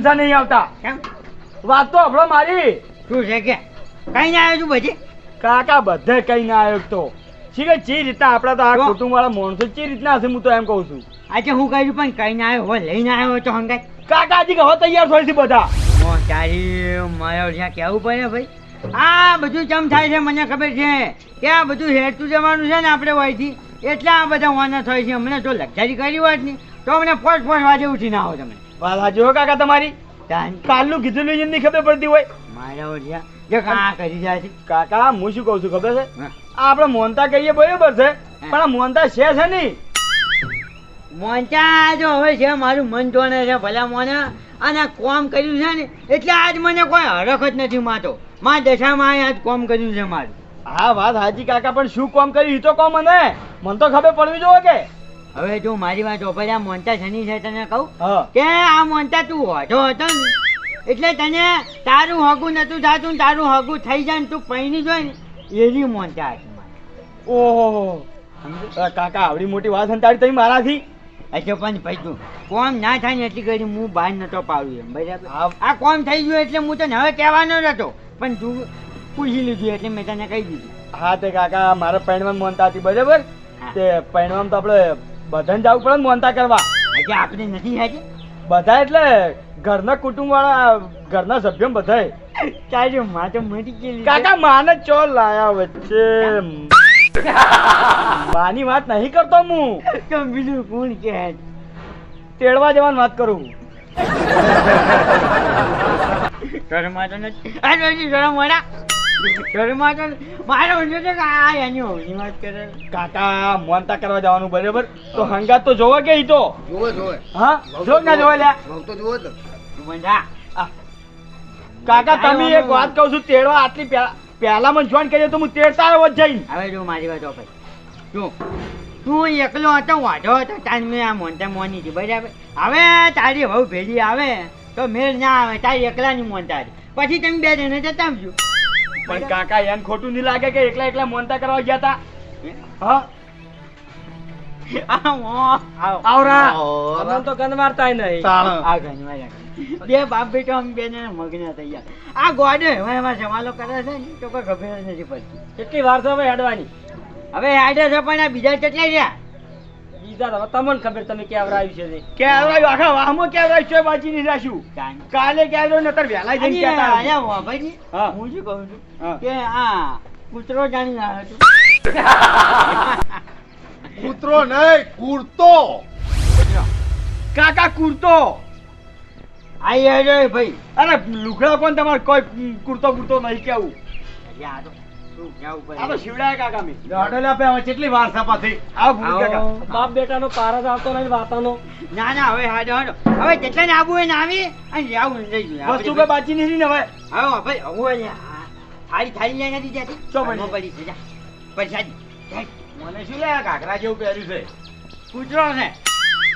Medal નહીં આવતા. વાત તો આપણો મારી. શું છે કે? કઈ ના આવ્યો છું પછી? કાકા બધે કઈ ના આવ્યો તો. શી કે ચી રીતના આપણા તો આ? કુટુંબ વાળા માણસો ચી રીતના હશે હું તો એમ કહું છું. આજે હું કહી છું પણ કઈ ના આવ્યો હોય લઈને આવ્યો તો હંગાઈ કાકાજી હો તૈયાર થઈ છે બધા. મો તારી મારો જ્યાં કહેવું પડે ભાઈ? આ બધું ચમ થાય છે મને ખબર છે. કે આ બધું હેરતું જવાનું છે ને આપણે વયથી. એટલે આ બધા વાના થાય છે. હમણાં જો લક્ઝરી કરી હોત ને તો અમને ફોર્ટ ફોર્ટ વાજે ઉઠીને આવો તમે. વાત જો કાકા તમારી? કાલનું કીધેલું એમ નહીં ખબર પડતી હોય. મારા ઓઢિયા જે કા કરી જાય છે. કાકા હું શું કહું છું ખબર છે? આ આપણે મોનતા કહીએ બરાબર છે પણ આ મોનતા છે છે નહીં. મોનતા જો હવે છે મારું મન જોણે છે ભલા મોને. અને કોમ કર્યું છે ને એટલે આજ મને કોઈ હરખ જ નથી માતો મા દશામાં આજ કોમ કર્યું છે મારું. હા વાત હાજી કાકા પણ શું કોમ કર્યું? એ તો કોમ મને. મને તો ખબર પડવી જોઈએ કે. હવે જો મારી વાત ઓપર આ મોનતા શની છે તને કહું? કે આ મોનતા તું હોઠો હતો ને. એટલે તને તારું હગું નતું થતું ને તારું હગું થઈ જાય ને તું પૈણી જોઈ ને એવી મોનતા હતી મારી. ઓહો. કાકા આવડી મોટી વાત સંતાડી તમે મારાથી? એટલે પણ ભાઈ તું કોમ ના થાય ને એટલી કરી હું બહાર નતો પાડું એમ બરાબર? આ કોમ થઈ ગયું એટલે હું તને હવે કહેવાનો નતો પણ તું પૂછી લીધું એટલે મેં તને કહી દીધું. હા તે કાકા મારા પૈણવામાં મોનતા હતી બરાબર. તે પૈણવામાં તો આપણે બધાને જવું પડે ને મોનતા કરવા. આજે આપણે નથી હાજર બધા એટલે ઘરના કુટુંબ વાળા ઘરના સભ્યો બધા તારી માં તો મરી ગયેલી કાકા માને ચો લાયા વચ્ચે. માની વાત નહીં કરતો હું. તો બીજું કોણ કે? તેડવા જવાની વાત કરું. શરમા તો નથી. આ નથી શરમ વાળા તો મારો ઊંધો છે કે આ એની હોવાની વાત કરે કાકા મોનતા કરવા જવાનું બરાબર? તો હંગાત તો જોવા કે ઈ તો? જુઓ જુઓ. હા? જો ના જોવા લ્યા. બહુ તો જુઓ તો તું કાકા તમે એક વાત કહું છું તેડવા આટલી પહેલા મને જોઈન કરી તો હું તેડતા આવ્યો જ જઈને. હવે જો મારી વાત ભાઈ તું તું એકલો હતો વાંધો હતો તાર મેં આ મોનતા મોની હતી બરાબર? હવે તારી વહુ ભેગી આવે તો મેળ ના આવે તારી એકલાની મોનતા હતી પછી તમે બે જણે જતા આવજો. પણ કાકા એને ખોટું નહીં લાગે કે એકલા એકલા મોનતા કરવા ગયા તા. હા? આવો, આવો. આવરા. તો ગંદ મારતા નહીં આ બે બાપ બેટો આમ બે જણા મગ્ન થઈ ગયા આ ગોડે હવે એમાં જમાલો કરે છે ને તો કોઈ ખબર નથી પડતી. કેટલી વાર તો હવે હેડવાની? હવે હેડે છે પણ આ બીજા કેટલા રહ્યા? તમને ખબર તમે કેવરાયું છે કે કેવરાયું આખા વાહમાં કેવરાયું છે બાજી રાખ્યું. કાલે કેવરાયું નતર વહેલા જઈને હા. શું કહું છું? હા. કે આ કૂતરો જાણી છું. કૂતરો નહીં કૂરતો. કાકા કુર્તો. આઈ ભાઈ. અરે લુગડા પણ તમારે કોઈ કુર્તો કુર્તો નહીં કેવું અરે આ તો શું કહેવું પડે? આ તો શિવડાયા કાકા મેં. દાડેલા પે હવે કેટલી વાર સપાથી આવો ભૂલ કાકા. બાપ બેટાનો પારસ આવતો નહીં વાતાનો. ના ના હવે હાડો હાડો. હવે જેટલાને આબુ હોય આવી અને જાવું લઈ ગયું. વસ્તુ કઈ બાજી નહીં ને હવે? હવે ભાઈ હવે થાળી થાળી લઈ નથી જતી ચો પડી. પડી છે જા. પરસાદી મને શું લે ઘાઘરા જેવું પહેર્યું છે? કૂતરો છે.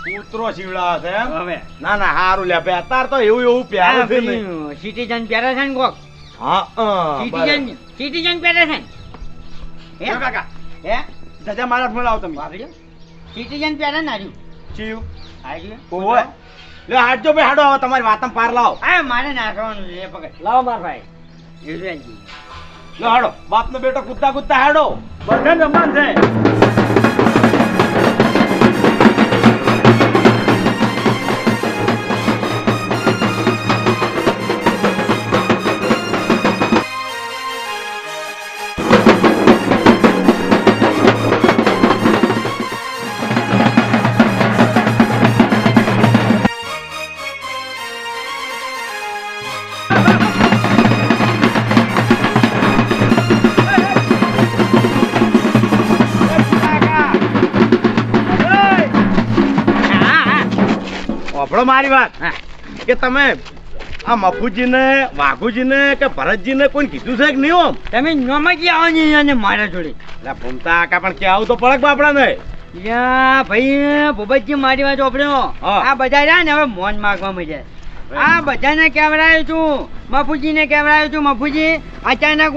કૂતરો શિવડા છે હવે. ના ના સારું લે અત્યારે તો એવું એવું પહેરે છે સિટીઝન પહેરે છે ને કોક? હા સિટીઝન સિટીઝન ને હે? કાકા. હે? સજા મારા હાથમાં લાવો તમે. બાપરે સિટીઝન પહેરે ને હાર્યું ચીયું. હાર્યું ઓવે લે હાડજો બે હાડો હવે તમારી વાતમ પાર લાવો. હા મારે નાખવાનું છે પકડ. લાવો માર ભાઈ. યુઝવેલજી. લે હાડો. બાપનો બેટો કૂદતા કૂદતા હાડો. બધાને રમવાન છે. ઓભળો મારી વાત. કે તમે આ મફુજીને વાઘુજીને કે ભરતજીને કોઈ કીધું છે કે નહીં ઓમ? તમે નોમાં આવો ને અને મારા જોડે. એટલે ભૂમતા કાકા પણ કે આવું તો પડક બાપડાને? યા ભાઈ ભૂપતજી મારી વાત ઓપડ્યો આ બધા રહ્યા ને હવે મોન માગવા મળ્યા આ બધાને કેવડાયું છું? મફુજીને કેવડાયું છું? મફુજી અચાનક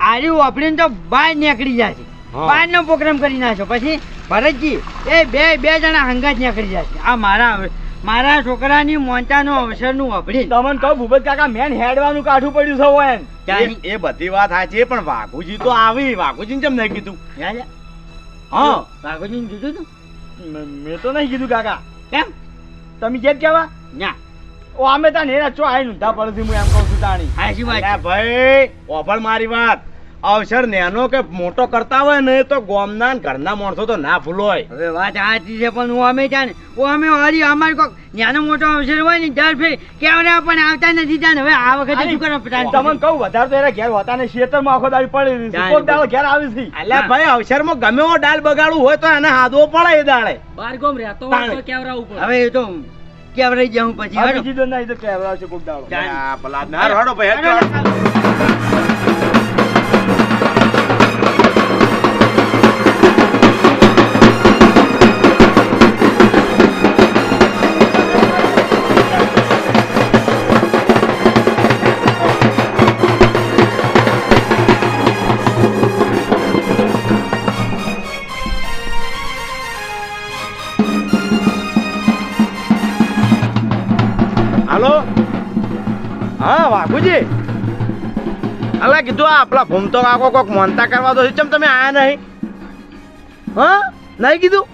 આર્યું ઓપડીને તો બહાર નીકળી જાય હા. પ્રોગ્રામ કરી નાખ્યો. પછી ભરતજી એ બે બે જણા હંગાત નીકળી જાય આ મારા મારા છોકરાની મોંચાનો અવસરનું વાપરી તમને કહું ભૂપત કાકા મેન હેડવાનું કાઠું પડ્યું છે હોય એમ. એ- બધી વાત સાચી પણ વાઘુજી તો આવી. વાઘુજી કેમ નહીં કીધું? હા. બાગોજીને કીધું તું? મેં તો નહીં કીધું કાકા. કેમ? તમે કેમ કેવા? ના. ઓ અમે તા નેરા ચો આઈને ઊંધા પડતી હું એમ કહું છું તાણી. હાજી વાત ભાઈ ઓફર મારી વાત. અવસર નેનો કે મોટો કરતા હોય ને તો ગોમના ને ઘરના માણસો તો ના ભૂલોય. હવે વાત સાચી છે પણ હું અમે જાણે હું અમે હરી અમારે કોક નાનો મોટો અવસર હોય ને દર ફેર કેવડા પણ આવતા નથી જાણે હવે આ વખતે શું કરો તમને કહું વધારે તો એના ઘેર હોતા ને ખેતરમાં આખો દાડી પડી કોક દાડો ઘેર આવી છે. એટલે ભાઈ અવસરમાં ગમે એવો ડાલ બગાડવું હોય તો એને હાદવો પડે એ દાડે. હવે એ તો કેવડાઈ જાઉં પછી. હવે હેડો. કીધું નહીં તો કહેવડાવશે કોક દાડો. ના આ ના રડો ભાઈ આપલા ભૂમતો કાકો કોક મનતા કરવા દો ચમ તમે આયા નહીં? હા? નહીં કીધું?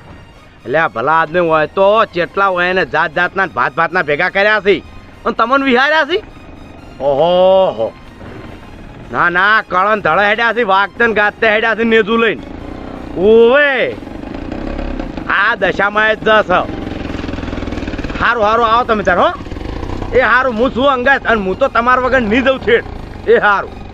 એટલે આ ભલા આદમી હોય તો ચેટલા હોય ને જાત જાતના ભાત ભાતના ભેગા કર્યા છે. અને તમને વિહાર્યા છે? ઓહો, હો. ના ના કળન ધળ હેડ્યા છે, વાગતન ગાતે હેડ્યા છે નેજુ લઈને. ઓવે આ દશામાં જ જશ હારું હારું, આવો તમે ચાર હો. એ હારું, હું છું અંગત અને હું તો તમારા વગર નહીં જઉં છેડ. એ હારું.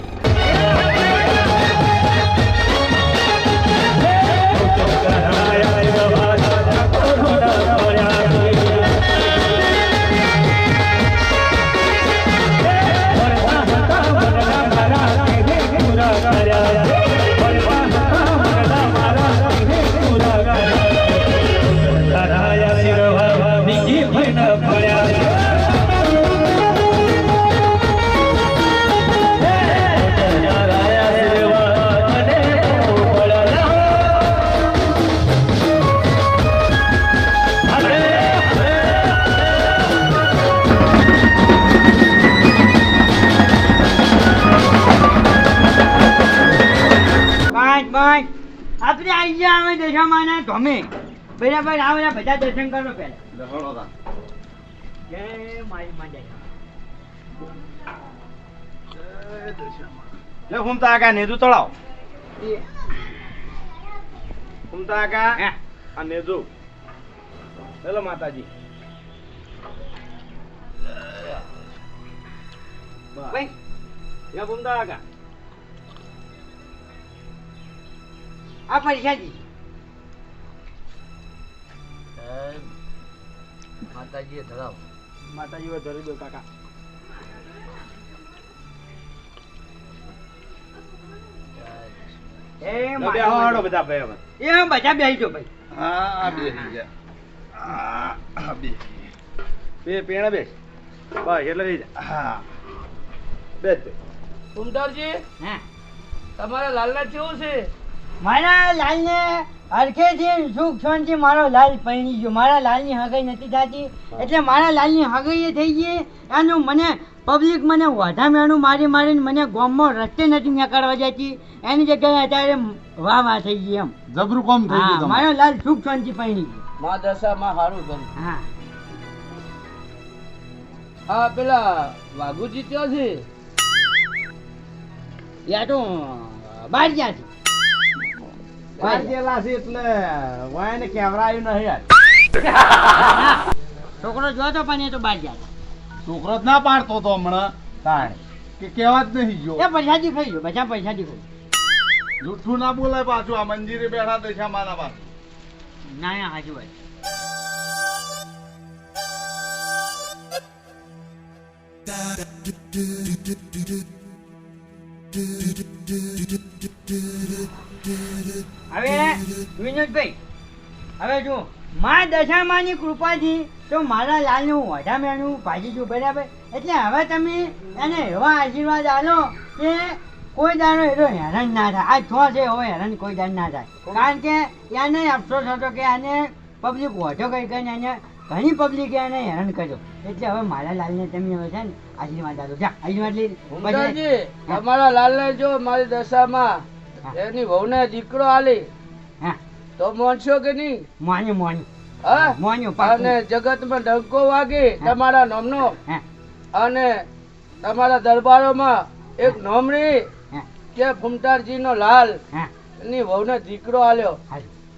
બધા દર્શન કરો પહેલા. જય મારી માં જય લે હુમતા આગા નેજુ તળાવ. એ, હુમતા આગા હે. આ નેજુ. હેલો માતાજી. ભાઈ. લે હુમતા આગા આ પૈસાજી માતાજી હોય ધરી દો કાકા. એ લે મારી બેહો માં હાડો જય. બધા ભાઈ હવે. એ બધા બેસી જાઓ ભાઈ. હા બે બે બે પેણા બે બસ એટલે હા. બે. સુંદરજી હા. તમારા લાલના કેવું છે? મારા લાલને હરખેથી સુખ શાંતિ મારો લાલ પૈણી ગયો. મારા લાલની હગાઈ નથી થતી. એટલે મારા લાલની હગાઈ થઈ ગઈ. એનું મને પબ્લિક મને વાધા મેણું મારી મારીને મને ગામમાં રસ્તે નથી નીકળવા જતી. એની જગ્યાએ અત્યારે વાહ વાહ થઈ ગઈ એમ. જબરું કોમ થઈ ગયું મારો લાલ સુખ શાંતિ પૈણી ગયો. મા દશામાં સારું કર્યું હા. હા પેલા વાઘુજી ત્યાં છે? યા તો બહાર ગયા છે. છે એટલે નહીં યાર. છોકરો જોતો પણ એ તો બહાર ગયા છોકરો જ ના પાડતો તો હમણાં. તાણ. કે કેવા જ નહીં ગયો. એ પૈસાથી થઈ ગયો બધા પૈસાથી થઈ જૂઠું ના બોલાય પાછું આ મંજીરે બેઠા દશા મારા પાસે ના ના હાજુ ભાઈ હવે વિનોદભાઈ, હવે જો મા દશામાની કૃપાથી તો મારા લાલનું વઢા મેણું ભાજી દઉં બરાબર. એટલે હવે તમે એને એવા આશીર્વાદ આલો કે કોઈ દાડો એનો હેરાન ના થાય. આ છો છે, હવે હેરાન કોઈ દાડ ના થાય. કારણ કે એને અફસોસ હતો કે આને પબ્લિક વોટો કઈ કરીને એને ઘણી પબ્લિક એને હેરાન કર્યો. એટલે હવે મારા લાલને તમે હવે છે ને આશીર્વાદ આપો. જા આશીર્વાદ લઈ તમારા લાલને જો મારી દશામાં એની વહુને દીકરો આલી હા. તો મોનશો કે નહીં? મોન્યું મોન્યું. હા? મોન્યું અને જગતમાં ડંકો વાગે તમારા નામનો. હા. અને તમારા દરબારોમાં એક નોમણી કે ફૂમતારજીનો લાલની એની વહુને દીકરો આલ્યો.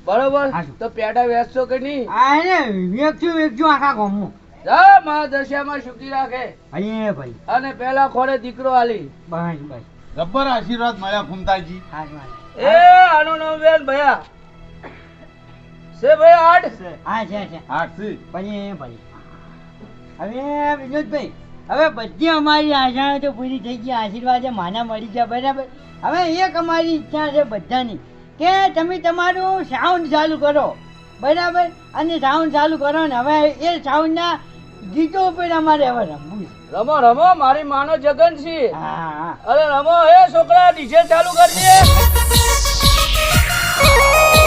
બરોબર? તો પેડા વેચશો કે નહીં? આ ને વેચજો વેચજો આખા ગામમાં. જા મારા દશામાં સુખી રાખે. અહીંયા ભાઈ. અને પેલા ખોરે દીકરો આલી. ભાઈ ભાઈ ગબ્બર આશીર્વાદ મળ્યા ફુમતાજી. એ આનું નામ બેન ભયા. છે ભાઈ આઠ? હા છે છે. હાથથી ભલે ભાઈ હવે વિનોદભાઈ હવે બધી અમારી આશા તો પૂરી થઈ ગઈ આશીર્વાદ માના મળી ગયા બરાબર? હવે એક અમારી ઈચ્છા છે બધાની. કે તમે તમારું સાઉન્ડ ચાલુ કરો. બરાબર? અને સાઉન્ડ ચાલુ કરો ને હવે એ સાઉન્ડના ગીતો ઉપર અમારે હવે રમવું રમો રમો મારી માનો જગન છે હા હા. અરે રમો હે છોકરા ડીજે ચાલુ કરજે.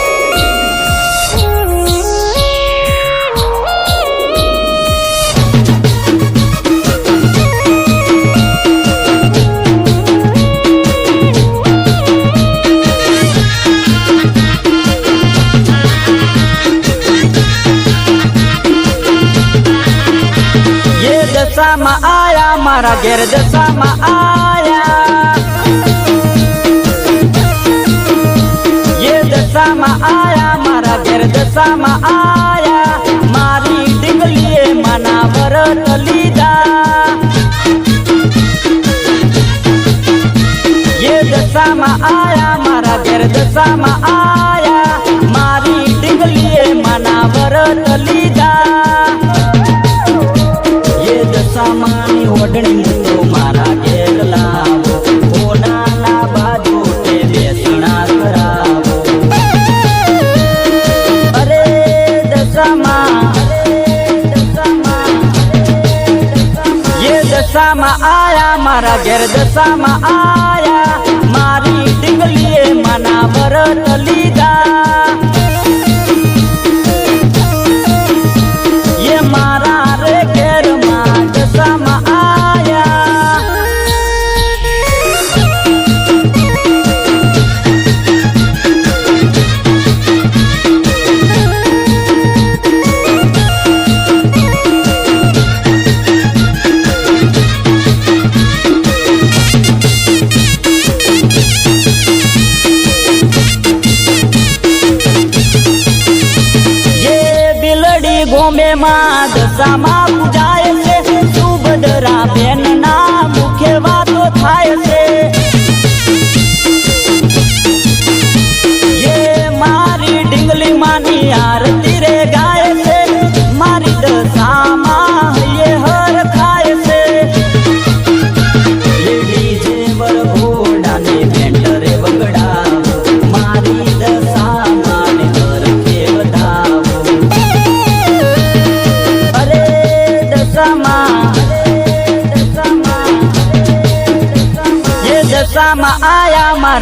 મારા ઘેર દશામાં આયા. ये દશામાં આયા, મારા ઘેર દશામાં આયા. મારી ડીંગલીએ માના વરત લીધા. ये દશામાં આયા, મારા ઘેર દશામાં આયા. મારી ડીંગલીએ માના વરત લીધા. દશામાં આયા મારા ઘેર દશામાં આયા. મારી ડીંગલીએ મના વરત માં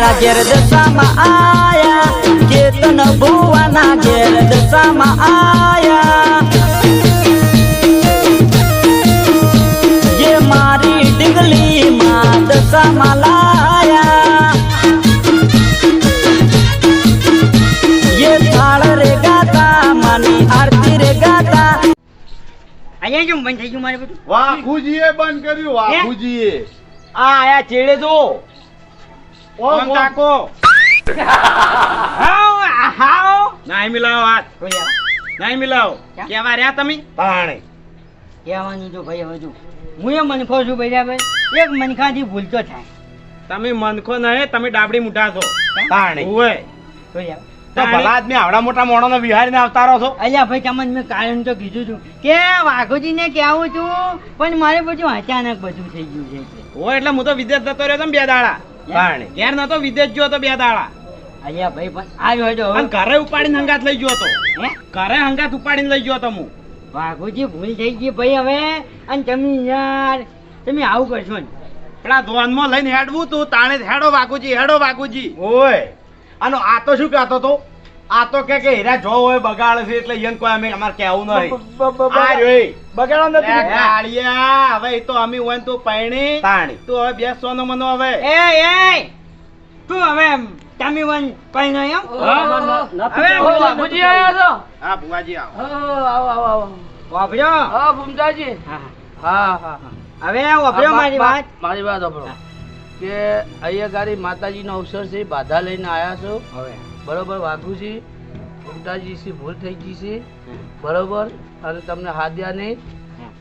મારા ઘેર દશામાં આયા. કેતન ભુવાના ઘેર દશામાં આયા. ये મારી ડીંગલી માં દશામાં લાયા. ये થાળ રે ગાતા માની આરતી રે ગાતા. અહીંયા કેમ બંધ થઈ ગયું મારે બધું? વાઘુજીએ બંધ કર્યું વાઘુજીએ. આ આયા ચેડે જો. ઓમ કાકો હાવ હાવ નાઈ મિલાવો હાથ. આવ. મિલાવો. કેવા રહ્યા તમે? પાણી. કહેવાનું જો ભાઈ હવે જો. હું એ મનખો છું ભાઈ એક મનખાથી ભૂલ તો થાય. તમે મનખો નહીં તમે ડાબડી મુઠા છો. પાણી. હોય. તો ભલા આદમી આવડા મોટા મોણો વિહારીને અવતારો છો. અલ્યા ભાઈ તમને મેં કારણ તો કીધું છું કે વાઘોજીને કેવું છું પણ મારે બધું અચાનક બધું થઈ ગયું છે. એટલે. ઓય એટલે હું તો વિદેશ જતો રહ્યો તો બે દાડા. તાણે ઘેર નતો વિદેશ ગયો તો બે દાડા. અહીંયા ભાઈ પણ આવ્યો જો અને ઘરે ઉપાડીને હંગાત લઈ ગયો હતો હે? ઘરે હંગાત ઉપાડીને લઈ ગયો તો હું. વાઘોજી ભૂલ થઈ ગઈ ભાઈ હવે. અને તમે યાર તમે આવું કરશો ને. પેલા ધોનમાં લઈને હેડવું તું તાણે હેડો વાગુજી હેડો વાગુજી ઓય આનો આ તો શું કહેતો તો? આ તો કે કે હીરા જો હોય બગાડે છે એટલે યન કોઈ અમે અમાર કેવું નહીં. બ- બ- બ- આ રહ્યો બગાડો નથી ગાડિયા હવે એ તો અમે હોય તો પૈણી. તાણી. તું હવે સોનો મનો હવે. એ એ. તું હવે તમે વન કઈ નહીં એમ? હવે ઓ, બાપુજી આયા છો? હા બુવાજી આવો. આવો આવો આવો. વાપર્યો હા ભૂમતાજી હા, હા. હવે વાપર્યો મારી વાત? મારી વાત સાંભળો કે અહીંયા ગાડી માતાજીનો અવસર છે બાધા લઈને આયા છો. હવે. બરોબર વાઘુજી ભૂમતાજી થી ભૂલ થઈ ગઈ છે. બરોબર? અને તમને હાદ્યા નહીં.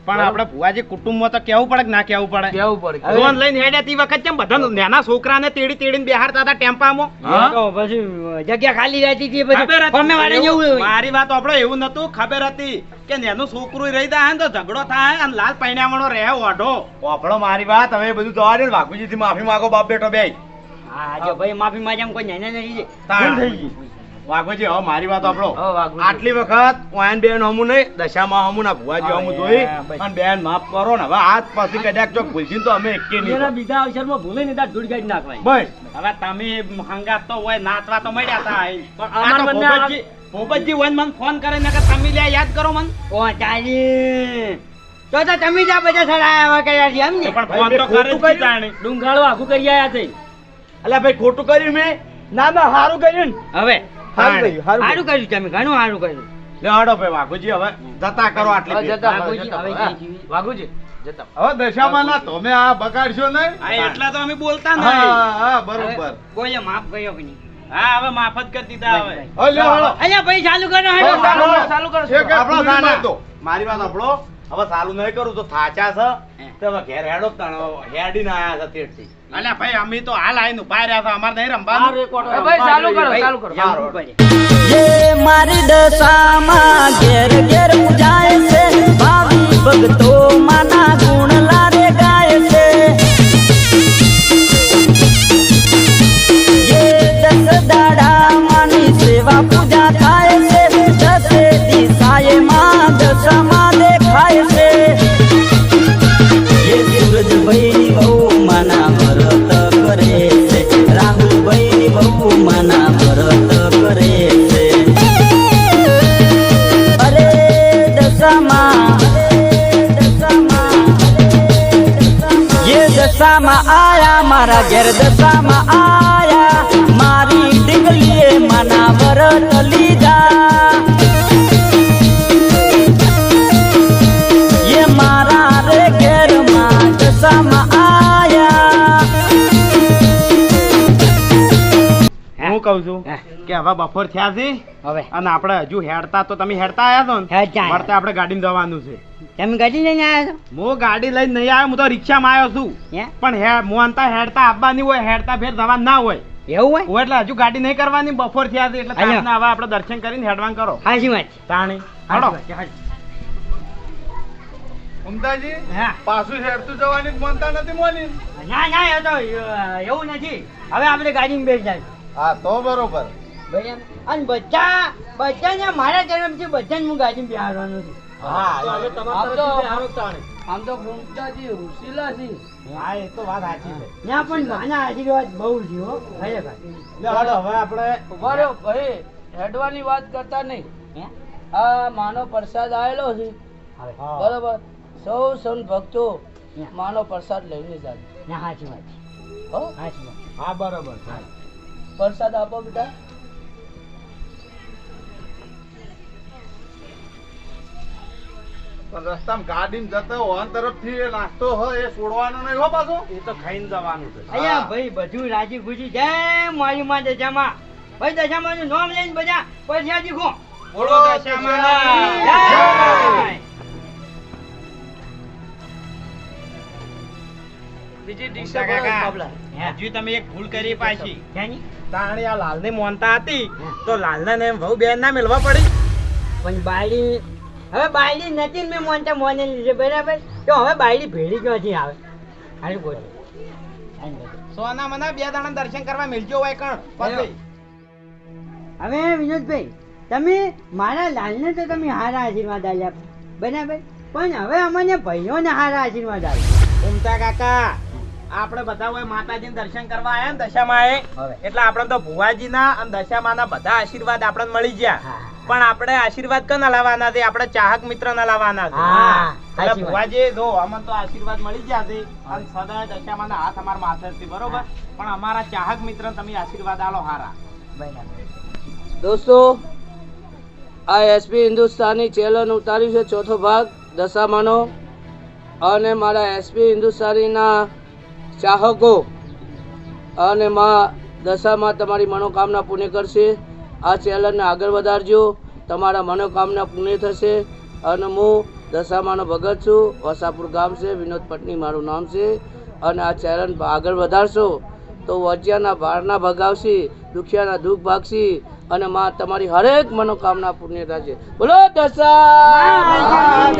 પણ આપણે ભુવાજી કુટુંબમાં તો કેવું પડે કે ના કેવું પડે? કેવું પડે? લોન લઈને હેડે તી વખત કેમ બધા નાના છોકરાને તેડી તેડીને બેહાડતા હતા ટેમ્પામાં? તો પછી જગ્યા ખાલી રહેતી હતી પછી અમે વાળે જેવું મારી વાત આપણો એવું નતું ખબર હતી કે નેનું છોકરું રહી દે ને તો ઝઘડો થાય અને લાલ પૈણાવાળો રહે ઓઢો. આપણો મારી વાત હવે બધું જવા દે ને. વાઘુજી થી માફી માંગો બાપ બેટો બે હા જો ભાઈ માફી માંગે એમ કોઈ નથી ભૂલ થઈ ગઈ. વાઘોજી હવે મારી વાત આપણો આટલી વખત ઓયન બેન હમું નહીં દશામાં હમું ના ભુવાજી હમું જોઈ. અને બેન માફ કરો ને હવે આજ પછી કદાચ જો ભૂલશી તો અમે એકે નહીં બીજા અવસરમાં ભૂલે નહીં તાર દૂર ગાડી નાખવાય. બસ. હવે તમે હંગાત તો હોય નાચવા તો મળ્યા હતા પણ અમાર બંને ભોપતજી હોય ને મને ફોન કરે ને તમે લ્યા યાદ કરો મને. ઓ ચાલી. તો તો તમે જ આ બધા સડાયા કર્યા છે એમ ને? પણ ફોન તો કરે જ જાણે. ડુંગાળો આખું કરી આયા છે. અલ્યા ભાઈ ખોટું કર્યું મેં? ના ના સારું કર્યું ને. હવે સારું કર્યું સારું સારું કર્યું. તમે ઘણું સારું કર્યું. લે હડો ભાઈ વાઘુજી હવે જતા કરો આટલી જતા વાઘુજી, હવે હા, જઈ જીવી. વાઘુજી હવે દશામાં ના તમે આ બગાડશો નહીં? એટલા તો અમે બોલતા નહીં. હા બરોબર. કોઈ માફ કર્યો કે નહીં? હા હવે માફ જ કરી દીધા હવે. અલ્યા ભાઈ ચાલુ કરો ચાલુ કરો, આપણો. મારી વાત આપણો હવે સારું નહીં કરું તો થાચા છે. તો ઘેર હેડો તણો હેડીને આયા છે તેડથી અલ્યા ભાઈ અમે તો હાલ આઈને ઊભા રહ્યા છે અમાર નહીં રમવાનું. ભાઈ ચાલુ કરો ચાલુ કરો યે મારી દશામાં ઘેર ઘેર જાય છે ભાવી ભગતો માના ગુણ લારે ગાય છે. યે દસ દાડા માની સેવા પૂજા થાય છે દસે દિશાએ થાય છે. એ સૂરજ ભાઈ બહુ કરે છે. રાહુલ ભાઈ માના મરત કરે છે. અરે દશામાં દશામાં મારા ઘેર દશામાં આયા. મારી ડીંગલીએ માના વરત કહું છું કે હવે બપોર થયા છે હવે. અને આપણે હજુ હેડતા તો તમે હેડતા આવ્યા છો ને? વળતે આપણે ગાડી જવાનું છે. તમે ગાડી લઈને આવ્યા હું ગાડી લઈને નહીં આવ્યો હું તો રિક્ષામાં આવ્યો છું. પણ હે મોનતા હેડતા આવવાની હોય હેડતા ફેર જવા ના હોય. એવું હોય? એટલે હજુ ગાડી નહીં કરવાની બપોર થયા છે એટલે હવે આપણે દર્શન કરીને હેડવાન કરો. હાજી વાત તાણી. હાડો. છે. પાછું હેરતું જવાની મનતા માનતા નથી મોની ના ના એ તો એવું નથી. હવે આપણે ગાડીમાં બેસી જાય હા તો બરોબર. અને બધા બધાને મારા જન્મથી બધાને હું ગાડી બેહાડવાનો છું. હા આમ તો આમ તો ભૂમતાજી હુશીલા હા એ તો વાત સાચી છે. ત્યાં પણ નાના આશીર્વાદ બહુ છે હો. ખરેખર લે હડો હવે આપણે ઊભા રહ્યો ભાઈ હેડવાની વાત કરતા નહીં. હે? આ માનો પ્રસાદ આવેલો છે. બરોબર. સૌ સંત ભક્તો માનો પ્રસાદ લઈને જાય. ના સાચી વાત. હો? બરોબર છે. પ્રસાદ આપો બેટા. રસ્તામાં ગાડી જતો હોન તરફથી એ નાસ્તો હોય એ છોડવાનો નહીં હો પાછો? એ તો ખાઈને જવાનું છે. અહીંયા ભાઈ બધું રાજી ખુશી જય મારી માં દશામાં. ભાઈ દશામાં નું નામ લઈને બધા પૈસા દીખો બોલો દશામાં. જય. બીજી ડીશા કાકા, બાબલા તમે એક ભૂલ કરી પાછી. ક્યાંની? આ લાલની મોનતા હતી. તો લાલના ને વહુ બેન ના મેળવા પડી. પણ બાયડી હવે બાયડી નથી મેં મોનતા મોને લીધે બરાબર? તો હવે બાયડી ભેળી ક્યાંથી આવે? હારું બોલ. સોના મના બે દાણા દર્શન કરવા મિલજો હોય કણ હવે વિનોદભાઈ તમે મારા લાલને તો તમે હારા આશીર્વાદ આપ્યા બરાબર? પણ હવે અમને ભાઈઓને હારા આશીર્વાદ આપ્યા. ઉમતા કાકા આપણે બધા હોય માતાજી દર્શન કરવા આવ્યા ને દશામાં. એટલે આપણે તો ભુવાજીના અને દશામાના બધા આશીર્વાદ આપણને મળી ગયા. પણ આપણે આશીર્વાદ કના લાવવાના છે? આપણે ચાહક મિત્ર ના લાવવાના છે. એટલે ભુવાજી જો અમને તો આશીર્વાદ મળી ગયા છે અને સદા દશામાના હાથ અમારા માથે છે બરોબર પણ અમારા ચાહક મિત્ર તમે આશીર્વાદ આલો હારા. દોસ્તો આ એસપી હિન્દુસ્તાની ચેલન ઉતાર્યું છે ચોથો ભાગ દશામાનો. અને મારા એસપી હિન્દુસ્તાનીના ચાહકો, અને માં દશામાં તમારી મનોકામના પૂર્ણ કરશે. આ ચેનલને આગળ વધારજો. તમારા મનોકામના પૂર્ણ થશે. અને હું દશામાનો ભગત છું. વસાપુર ગામ છે. વિનોદ પટની મારું નામ છે. અને આ ચેનલ આગળ વધારશો તો વજ્યાના ભારના ભગાવશી દુખિયાના દુઃખ ભાગશી, અને માં તમારી હરેક મનોકામના પૂર્ણ થશે. બોલો દશા.